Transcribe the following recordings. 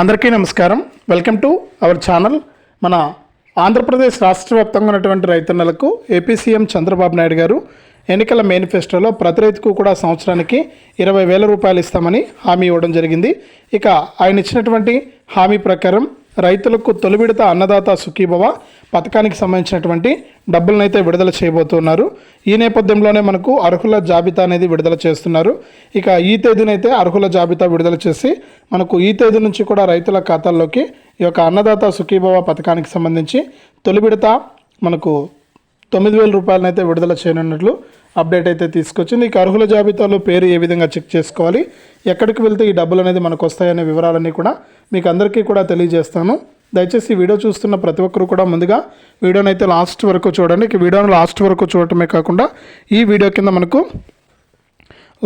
అందరికీ నమస్కారం. Welcome to our channel మన ఆంధ్రప్రదేశ్ రాష్ట్ర వ్యాప్తంగా ఉన్నటువంటి రైతన్నలకు ఏపీ సీఎం చంద్రబాబు నాయుడు గారు ఎన్నికల మేనిఫెస్టోలో ప్రతి రైతుకు కూడా సంవత్సరానికి ఇరవై వేల రూపాయలు ఇస్తామని హామీ ఇవ్వడం జరిగింది. ఇక ఆయన ఇచ్చినటువంటి హామీ ప్రకారం రైతులకు తొలి విడత అన్నదాత సుఖీభవ పథకానికి సంబంధించినటువంటి డబ్బులనైతే విడుదల చేయబోతున్నారు. ఈ నేపథ్యంలోనే మనకు అర్హుల జాబితా అనేది విడుదల చేస్తున్నారు. ఇక ఈ తేదీనైతే అర్హుల జాబితా విడుదల చేసి మనకు ఈ తేదీ నుంచి కూడా రైతుల ఖాతాల్లోకి ఈ యొక్క అన్నదాత సుఖీభవ పథకానికి సంబంధించి తొలి విడత మనకు తొమ్మిది వేల రూపాయలనైతే విడుదల చేయనున్నట్లు అప్డేట్ అయితే తీసుకొచ్చింది ఇక అర్హుల జాబితాలో పేరు ఏ విధంగా చెక్ చేసుకోవాలి ఎక్కడికి వెళ్తే ఈ డబ్బులు అనేది మనకు వస్తాయనే వివరాలన్నీ కూడా మీకు అందరికీ కూడా తెలియజేస్తాను. దయచేసి వీడియో చూస్తున్న ప్రతి ఒక్కరు కూడా ముందుగా వీడియోని అయితే లాస్ట్ వరకు చూడండి. ఇక వీడియోని లాస్ట్ వరకు చూడటమే కాకుండా ఈ వీడియో కింద మనకు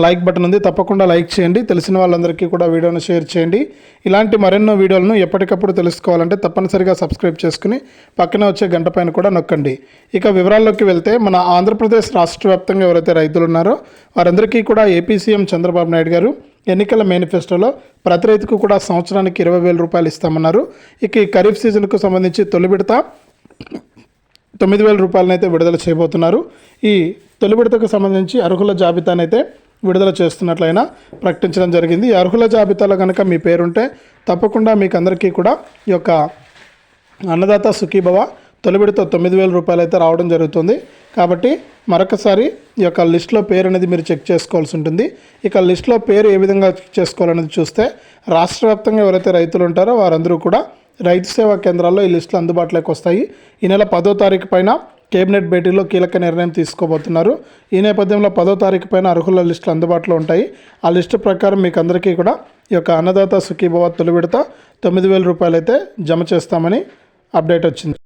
లైక్ బటన్ ఉంది. తప్పకుండా లైక్ చేయండి. తెలిసిన వాళ్ళందరికీ కూడా వీడియోను షేర్ చేయండి. ఇలాంటి మరెన్నో వీడియోలను ఎప్పటికప్పుడు తెలుసుకోవాలంటే తప్పనిసరిగా సబ్స్క్రైబ్ చేసుకుని పక్కనే వచ్చే గంట పైన కూడా నొక్కండి. ఇక వివరాల్లోకి వెళ్తే మన ఆంధ్రప్రదేశ్ రాష్ట్ర వ్యాప్తంగా ఎవరైతే రైతులు ఉన్నారో వారందరికీ కూడా ఏపీ సీఎం చంద్రబాబు నాయుడు గారు ఎన్నికల మేనిఫెస్టోలో ప్రతి రైతుకు కూడా సంవత్సరానికి ఇరవై వేల రూపాయలు ఇస్తామన్నారు. ఇక ఈ ఖరీఫ్ సీజన్కు సంబంధించి తొలి విడత తొమ్మిది వేల రూపాయలనైతే విడుదల చేయబోతున్నారు. ఈ తొలి విడతకు సంబంధించి అర్హుల జాబితానైతే విడుదల చేస్తున్నట్లయినా ప్రకటించడం జరిగింది. అర్హుల జాబితాలో కనుక మీ పేరుంటే తప్పకుండా మీకు అందరికీ కూడా ఈ యొక్క అన్నదాత సుఖీభవ తొలి విడత తొమ్మిది వేల రూపాయలు అయితే రావడం జరుగుతుంది. కాబట్టి మరొకసారి ఈ యొక్క లిస్ట్లో పేరు అనేది మీరు చెక్ చేసుకోవాల్సి ఉంటుంది. ఇక లిస్ట్లో పేరు ఏ విధంగా చెక్ చేసుకోవాలనేది చూస్తే రాష్ట్ర వ్యాప్తంగా ఎవరైతే రైతులు ఉంటారో వారందరూ కూడా రైతు సేవా కేంద్రాల్లో ఈ లిస్టులు అందుబాటులోకి వస్తాయి. ఈ నెల పదో తారీఖు పైన కేబినెట్ భేటీలో కీలక నిర్ణయం తీసుకోబోతున్నారు. ఈ నేపథ్యంలో పదో తారీఖు పైన అర్హుల లిస్టులు అందుబాటులో ఉంటాయి. ఆ లిస్టు ప్రకారం మీకు అందరికీ కూడా ఈ యొక్క అన్నదాత సుఖీభవ తొలి విడత తొమ్మిది వేల రూపాయలు అయితే జమ చేస్తామని అప్డేట్ వచ్చింది.